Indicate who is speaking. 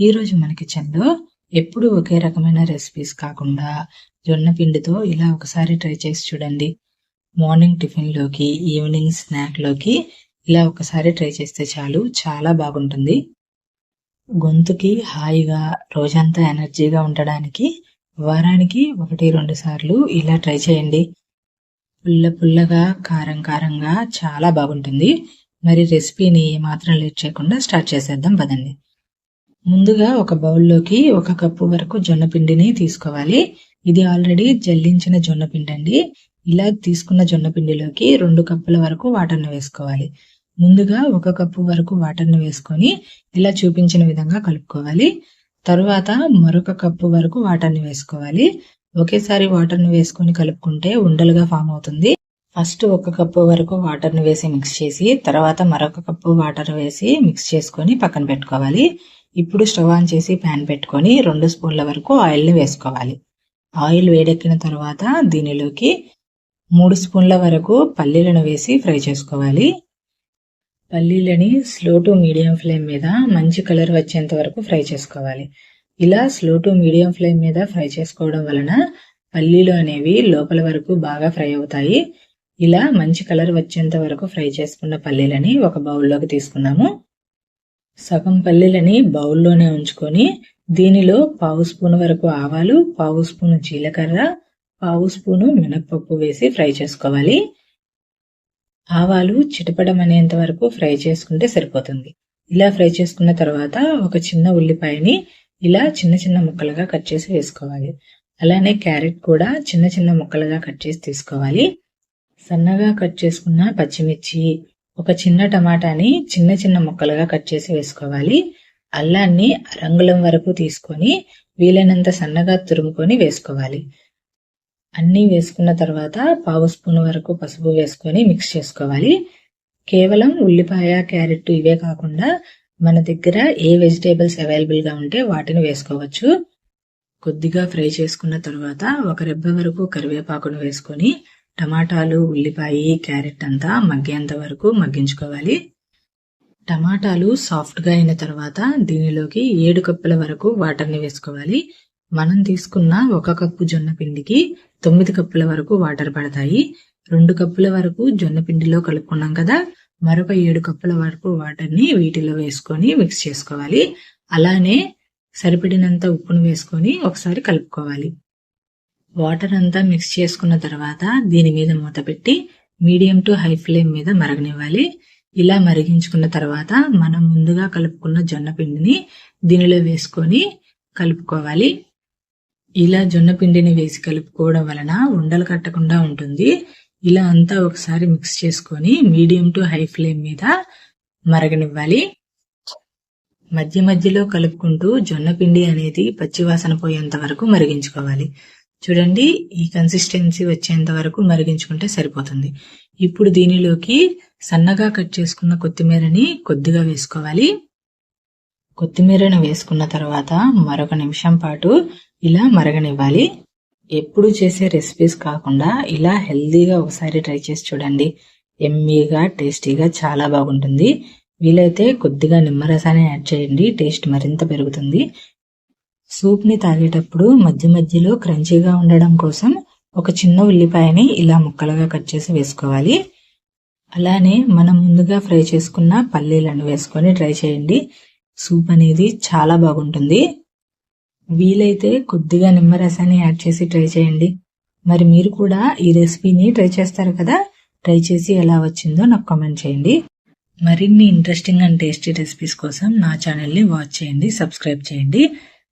Speaker 1: ఈరోజు మన కిచెన్లో ఎప్పుడు ఒకే రకమైన రెసిపీస్ కాకుండా జొన్న పిండితో ఇలా ఒకసారి ట్రై చేసి చూడండి. మార్నింగ్ టిఫిన్లోకి ఈవినింగ్ స్నాక్లోకి ఇలా ఒకసారి ట్రై చేస్తే చాలు చాలా బాగుంటుంది. గొంతుకి హాయిగా రోజంతా ఎనర్జీగా ఉండడానికి వారానికి ఒకటి రెండు సార్లు ఇలా ట్రై చేయండి. పుల్ల పుల్లగా కారం కారంగా చాలా బాగుంటుంది. మరి రెసిపీని ఏమాత్రం లేట్ చేయకుండా స్టార్ట్ చేసేద్దాం పదండి. ముందుగా ఒక బౌల్లోకి ఒక కప్పు వరకు జొన్న పిండిని తీసుకోవాలి. ఇది ఆల్రెడీ జల్లించిన జొన్న పిండి అండి ఇలా తీసుకున్న జొన్న పిండిలోకి రెండు కప్పుల వరకు వాటర్ని వేసుకోవాలి. ముందుగా ఒక కప్పు వరకు వాటర్ని వేసుకొని ఇలా చూపించిన విధంగా కలుపుకోవాలి. తరువాత మరొక కప్పు వరకు వాటర్ని వేసుకోవాలి. ఒకేసారి వాటర్ని వేసుకొని కలుపుకుంటే ఉండలుగా ఫామ్ అవుతుంది. ఫస్ట్ ఒక కప్పు వరకు వాటర్ని వేసి మిక్స్ చేసి తర్వాత మరొక కప్పు వాటర్ వేసి మిక్స్ చేసుకొని పక్కన పెట్టుకోవాలి. ఇప్పుడు స్టవ్ ఆన్ చేసి ప్యాన్ పెట్టుకొని రెండు స్పూన్ల వరకు ఆయిల్ని వేసుకోవాలి. ఆయిల్ వేడెక్కిన తర్వాత దీనిలోకి మూడు స్పూన్ల వరకు పల్లీలను వేసి ఫ్రై చేసుకోవాలి. పల్లీలని స్లో టు మీడియం ఫ్లేమ్ మీద మంచి కలర్ వచ్చేంత వరకు ఫ్రై చేసుకోవాలి. ఇలా స్లో టు మీడియం ఫ్లేమ్ మీద ఫ్రై చేసుకోవడం వలన పల్లీలు అనేవి లోపల వరకు బాగా ఫ్రై అవుతాయి. ఇలా మంచి కలర్ వచ్చేంత వరకు ఫ్రై చేసుకున్న పల్లీలని ఒక బౌల్లోకి తీసుకున్నాము. సగం పల్లీలని బౌల్లోనే ఉంచుకొని దీనిలో పావు స్పూన్ వరకు ఆవాలు పావు స్పూన్ జీలకర్ర పావు స్పూను మినప్పప్పు వేసి ఫ్రై చేసుకోవాలి. ఆవాలు చిటపడం అనేంత వరకు ఫ్రై చేసుకుంటే సరిపోతుంది. ఇలా ఫ్రై చేసుకున్న తర్వాత ఒక చిన్న ఉల్లిపాయని ఇలా చిన్న చిన్న ముక్కలుగా కట్ చేసి వేసుకోవాలి. అలానే క్యారెట్ కూడా చిన్న చిన్న ముక్కలుగా కట్ చేసి తీసుకోవాలి. సన్నగా కట్ చేసుకున్న పచ్చిమిర్చి ఒక చిన్న టమాటాని చిన్న చిన్న ముక్కలుగా కట్ చేసి వేసుకోవాలి. అల్లాన్ని రంగులం వరకు తీసుకొని వీలైనంత సన్నగా తురుముకొని వేసుకోవాలి. అన్నీ వేసుకున్న తర్వాత పావు స్పూన్ వరకు పసుపు వేసుకొని మిక్స్ చేసుకోవాలి. కేవలం ఉల్లిపాయ క్యారెట్ ఇవే కాకుండా మన దగ్గర ఏ వెజిటేబుల్స్ అవైలబుల్గా ఉంటే వాటిని వేసుకోవచ్చు. కొద్దిగా ఫ్రై చేసుకున్న తర్వాత ఒక రెబ్బ వరకు కరివేపాకును వేసుకొని టమాటాలు ఉల్లిపాయ క్యారెట్ అంతా మగ్గేంత వరకు మగ్గించుకోవాలి. టమాటాలు సాఫ్ట్గా అయిన తర్వాత దీనిలోకి ఏడు కప్పుల వరకు వాటర్ని వేసుకోవాలి. మనం తీసుకున్న ఒక కప్పు జొన్న పిండికి తొమ్మిది కప్పుల వరకు వాటర్ పడతాయి. రెండు కప్పుల వరకు జొన్న పిండిలో కలుపుకున్నాం కదా మరొక ఏడు కప్పుల వరకు వాటర్ని వీటిలో వేసుకొని మిక్స్ చేసుకోవాలి. అలానే సరిపడినంత ఉప్పును వేసుకొని ఒకసారి కలుపుకోవాలి. వాటర్ అంతా మిక్స్ చేసుకున్న తర్వాత దీని మీద మూత పెట్టి మీడియం టు హై ఫ్లేమ్ మీద మరగనివ్వాలి. ఇలా మరిగించుకున్న తర్వాత మనం ముందుగా కలుపుకున్న జొన్న పిండిని దీనిలో వేసుకొని కలుపుకోవాలి. ఇలా జొన్న పిండిని వేసి కలుపుకోవడం వలన ఉండలు కట్టకుండా ఉంటుంది. ఇలా అంతా ఒకసారి మిక్స్ చేసుకొని మీడియం టు హై ఫ్లేమ్ మీద మరగనివ్వాలి. మధ్య మధ్యలో కలుపుకుంటూ జొన్న పిండి అనేది పచ్చివాసన పోయేంత వరకు మరిగించుకోవాలి. చూడండి ఈ కన్సిస్టెన్సీ వచ్చేంత వరకు మరిగించుకుంటే సరిపోతుంది. ఇప్పుడు దీనిలోకి సన్నగా కట్ చేసుకున్న కొత్తిమీరని కొద్దిగా వేసుకోవాలి. కొత్తిమీరను వేసుకున్న తర్వాత మరొక నిమిషం పాటు ఇలా మరగనివ్వాలి. ఎప్పుడు చేసే రెసిపీస్ కాకుండా ఇలా హెల్దీగా ఒకసారి ట్రై చేసి చూడండి. ఎమ్మీగా టేస్టీగా చాలా బాగుంటుంది. వీలైతే కొద్దిగా నిమ్మరసాన్ని యాడ్ చేయండి టేస్ట్ మరింత పెరుగుతుంది. సూప్ని తాగేటప్పుడు మధ్య మధ్యలో క్రంచీగా ఉండడం కోసం ఒక చిన్న ఉల్లిపాయని ఇలా ముక్కలుగా కట్ చేసి వేసుకోవాలి. అలానే మనం ముందుగా ఫ్రై చేసుకున్న పల్లీలను వేసుకొని ట్రై చేయండి. సూప్ అనేది చాలా బాగుంటుంది. వీలైతే కొద్దిగా నిమ్మరసాన్ని యాడ్ చేసి ట్రై చేయండి. మరి మీరు కూడా ఈ రెసిపీని ట్రై చేస్తారు కదా? ట్రై చేసి ఎలా వచ్చిందో నాకు కామెంట్ చేయండి. మరిన్ని ఇంట్రెస్టింగ్ అండ్ టేస్టీ రెసిపీస్ కోసం నా ఛానల్ని వాచ్ చేయండి సబ్స్క్రైబ్ చేయండి.